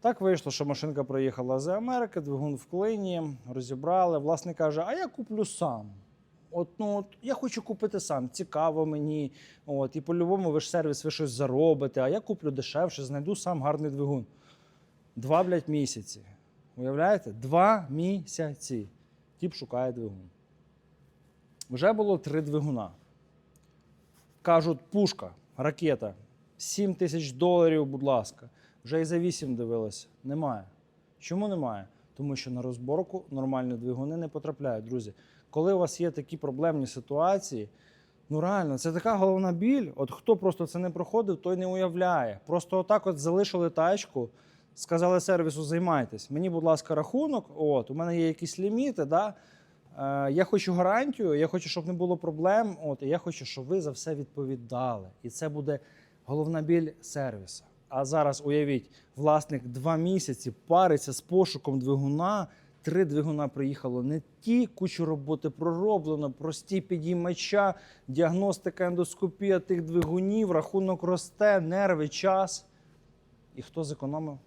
Так вийшло, що машинка приїхала з Америки, двигун в клині, розібрали. Власник каже: А я куплю сам. От, ну, от, я хочу купити сам, цікаво мені. От, і по-любому ви ж сервіс, ви щось заробите, а я куплю дешевше, знайду сам гарний двигун. Два, блядь, місяці. Уявляєте? Два місяці. Тіп шукає двигун. Вже було три двигуна. Кажуть, пушка, ракета. 7 тисяч доларів, будь ласка. Вже і за 8 дивилися. Немає. Чому немає? Тому що на розборку нормальні двигуни не потрапляють, друзі. Коли у вас є такі проблемні ситуації, ну реально, це така головна біль. От хто просто це не проходив, той не уявляє. Просто отак от залишили тачку, сказали сервісу, займайтесь. Мені, будь ласка, рахунок. От, у мене є якісь ліміти, да? Е, я хочу гарантію, я хочу, щоб не було проблем. От, і я хочу, щоб ви за все відповідали. І це буде головна біль сервісу. А зараз уявіть, власник два місяці париться з пошуком двигуна. Три двигуна приїхало не ті, кучу роботи пророблено, прості підіймача, діагностика, ендоскопія тих двигунів, рахунок росте, нерви, час. І хто зекономив?